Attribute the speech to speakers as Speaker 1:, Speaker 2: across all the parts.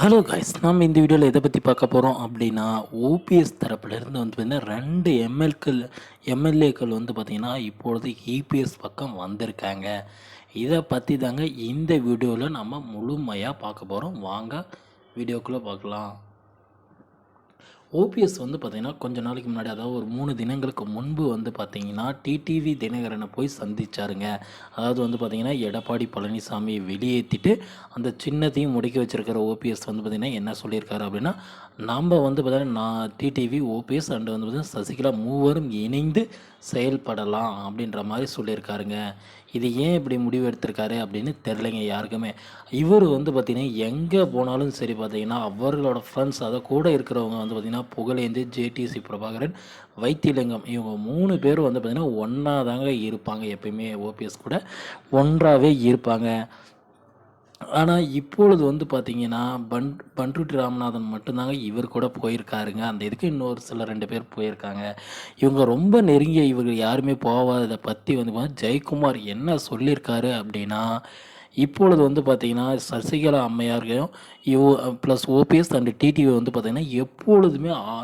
Speaker 1: Hello guys நம்ம இந்த வீடியோவில் எதை பற்றி பார்க்க போகிறோம் அப்படின்னா ஓபிஎஸ் தரப்புலேருந்து வந்து பார்த்திங்கன்னா ரெண்டு எம்எல்கள் எம்எல்ஏக்கள் வந்து பார்த்திங்கன்னா இப்பொழுது இபிஎஸ் பக்கம் வந்திருக்காங்க. இதை பற்றி தாங்க இந்த வீடியோவில் நம்ம முழுமையாக பார்க்க போகிறோம் வாங்க வீடியோக்குள்ளே பார்க்கலாம். ஓபிஎஸ் வந்து பார்த்திங்கன்னா கொஞ்ச நாளைக்கு முன்னாடி அதாவது ஒரு மூணு தினங்களுக்கு முன்பு வந்து பார்த்திங்கன்னா டிடிவி தினகரனை போய் சந்திச்சாருங்க. அதாவது வந்து பார்த்திங்கன்னா எடப்பாடி பழனிசாமியை வெளியேற்றிட்டு அந்த சின்னத்தையும் முடக்கி வச்சுருக்கிற ஓபிஎஸ் வந்து பார்த்திங்கன்னா என்ன சொல்லியிருக்காரு அப்படின்னா நம்ம வந்து பார்த்திங்கன்னா நான் டிடிவி ஓபிஎஸ் அண்டு வந்து பார்த்திங்கன்னா சசிகலா மூவரும் இணைந்து செயல்படலாம் அப்படின்ற மாதிரி சொல்லியிருக்காருங்க. இது ஏன் இப்படி முடிவு எடுத்திருக்காரு அப்படின்னு தெரிலங்க யாருக்குமே. இவர் வந்து பார்த்திங்கன்னா எங்கே போனாலும் சரி பார்த்திங்கன்னா அவர்களோட ஃப்ரெண்ட்ஸ் அதை கூட இருக்கிறவங்க வந்து பார்த்திங்கன்னா புகழேந்தி ஜேடிசி பிரபாகரன் வைத்தியலிங்கம் இவங்க மூணு பேரும் வந்து பார்த்திங்கன்னா ஒன்றா தாங்க இருப்பாங்க. எப்பயுமே ஓபிஎஸ் கூட ஒன்றாவே இருப்பாங்க. ஆனால் இப்பொழுது வந்து பார்த்தீங்கன்னா பன் பன்ருட்டி ராமநாதன் மட்டும்தாங்க இவர் கூட போயிருக்காருங்க. அந்த இதுக்கு இன்னொரு சில ரெண்டு பேர் போயிருக்காங்க. இவங்க ரொம்ப நெருங்கிய இவர்கள் யாருமே போகாததை பற்றி வந்து பார்த்தா ஜெயக்குமார் என்ன சொல்லியிருக்காரு அப்படின்னா இப்பொழுது வந்து பார்த்திங்கன்னா சசிகலா அம்மையாரையும் இவ ப்ளஸ் ஓபிஎஸ் அண்டு டிடிவி வந்து பார்த்திங்கன்னா எப்பொழுதுமே ஆ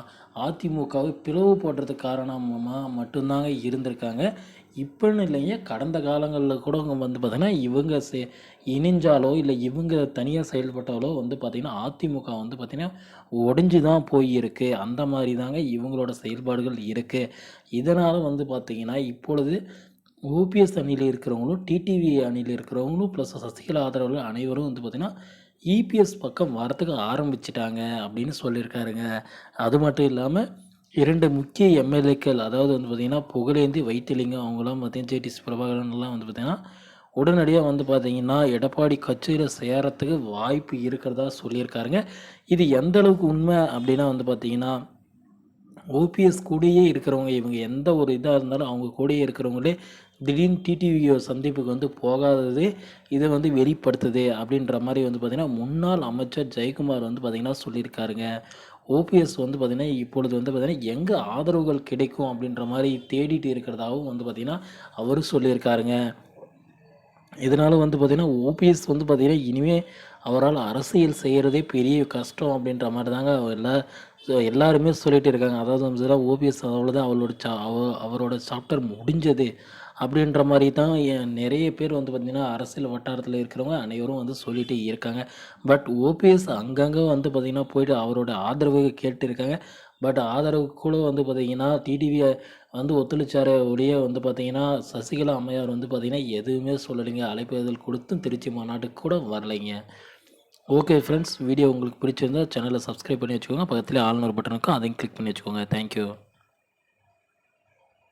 Speaker 1: அதிமுகவை பிளவுபடுறதுக்கு காரணமாக மட்டும்தாங்க இருந்திருக்காங்க. இப்போன்னு இல்லைங்க கடந்த காலங்களில் கூட அவங்க வந்து பார்த்திங்கன்னா இவங்க சே இணைஞ்சாலோ இல்லை இவங்க தனியாக செயல்பட்டாலோ வந்து பார்த்திங்கன்னா அதிமுக வந்து பார்த்திங்கன்னா ஒடிஞ்சு தான் போயிருக்கு. அந்த மாதிரி தாங்க இவங்களோட செயல்பாடுகள் இருக்குது இதனால் வந்து பார்த்திங்கன்னா இப்பொழுது ஓபிஎஸ் அணியில் இருக்கிறவங்களும் டிடிவி அணியில் இருக்கிறவங்களும் ப்ளஸ் சசிகலா ஆதரவாளர்கள் அனைவரும் வந்து பார்த்திங்கன்னா இபிஎஸ் பக்கம் வரத்துக்கு ஆரம்பிச்சிட்டாங்க அப்படின்னு சொல்லியிருக்காருங்க. அது மட்டும் இல்லாமல் இரண்டு முக்கிய எம்எல்ஏக்கள் அதாவது வந்து பார்த்திங்கன்னா புகழேந்தி வைத்திலிங்கம் அவங்களாம் பார்த்தீங்கன்னா ஜேடிஎஸ் பிரபாகரன்லாம் வந்து பார்த்திங்கன்னா உடனடியாக வந்து பார்த்திங்கன்னா எடப்பாடி கட்சியில் சேரத்துக்கு வாய்ப்பு இருக்கிறதா சொல்லியிருக்காருங்க. இது எந்த அளவுக்கு உண்மை அப்படின்னா வந்து பார்த்திங்கன்னா ஓபிஎஸ் கூடயே இருக்கிறவங்க இவங்க எந்த ஒரு இதாக இருந்தாலும் அவங்க கூடயே இருக்கிறவங்களே திடீர்னு டிடிவியோ சந்திப்புக்கு வந்து போகாதது இதை வந்து வெளிப்படுத்துது அப்படின்ற மாதிரி வந்து பார்த்திங்கன்னா முன்னாள் அமைச்சர் ஜெயக்குமார் வந்து பார்த்திங்கன்னா சொல்லியிருக்காருங்க. ஓபிஎஸ் வந்து பார்த்திங்கன்னா இப்பொழுது வந்து பார்த்திங்கன்னா எங்கே ஆதரவுகள் கிடைக்கும் அப்படின்ற மாதிரி தேடிட்டு இருக்கிறதாகவும் வந்து பார்த்திங்கன்னா அவர் சொல்லியிருக்காருங்க. இதனால் வந்து பார்த்திங்கன்னா ஓபிஎஸ் வந்து பார்த்திங்கன்னா இனிமேல் அவரால் அரசியல் செய்கிறதே பெரிய கஷ்டம் அப்படின்ற மாதிரி தாங்க எல்லா எல்லாருமே சொல்லிகிட்டு இருக்காங்க. அதாவது வந்து ஓபிஎஸ் அவ்வளோதான் அவளோட சா அவ அவரோட சாப்டர் முடிஞ்சது அப்படின்ற மாதிரி தான் நிறைய பேர் வந்து பார்த்திங்கன்னா அரசியல் வட்டாரத்தில் இருக்கிறவங்க அனைவரும் வந்து சொல்லிகிட்டே இருக்காங்க. பட் ஓபிஎஸ் அங்கங்கே வந்து பார்த்திங்கன்னா போயிட்டு அவரோட ஆதரவு கேட்டு இருக்காங்க. பட் ஆதரவு கூட வந்து பார்த்திங்கன்னா டிடிவியை வந்து ஒத்துழைச்சார ஒழிய வந்து பார்த்திங்கன்னா சசிகலா அம்மையார் வந்து பார்த்திங்கன்னா எதுவுமே சொல்லலைங்க. அழைப்புதல் கொடுத்தும் திருச்சி மாநாட்டுக்கு கூட வரலைங்க. ஓகே ஃப்ரெண்ட்ஸ் வீடியோ உங்களுக்கு பிடிச்சிருந்தா சேனலை சப்ஸ்கிரைப் பண்ணி வச்சுக்கோங்க. பக்கத்தில் ஆளுநர் பட்டனுக்கும் அதையும் கிளிக் பண்ணி வச்சுக்கோங்க. தேங்க்யூ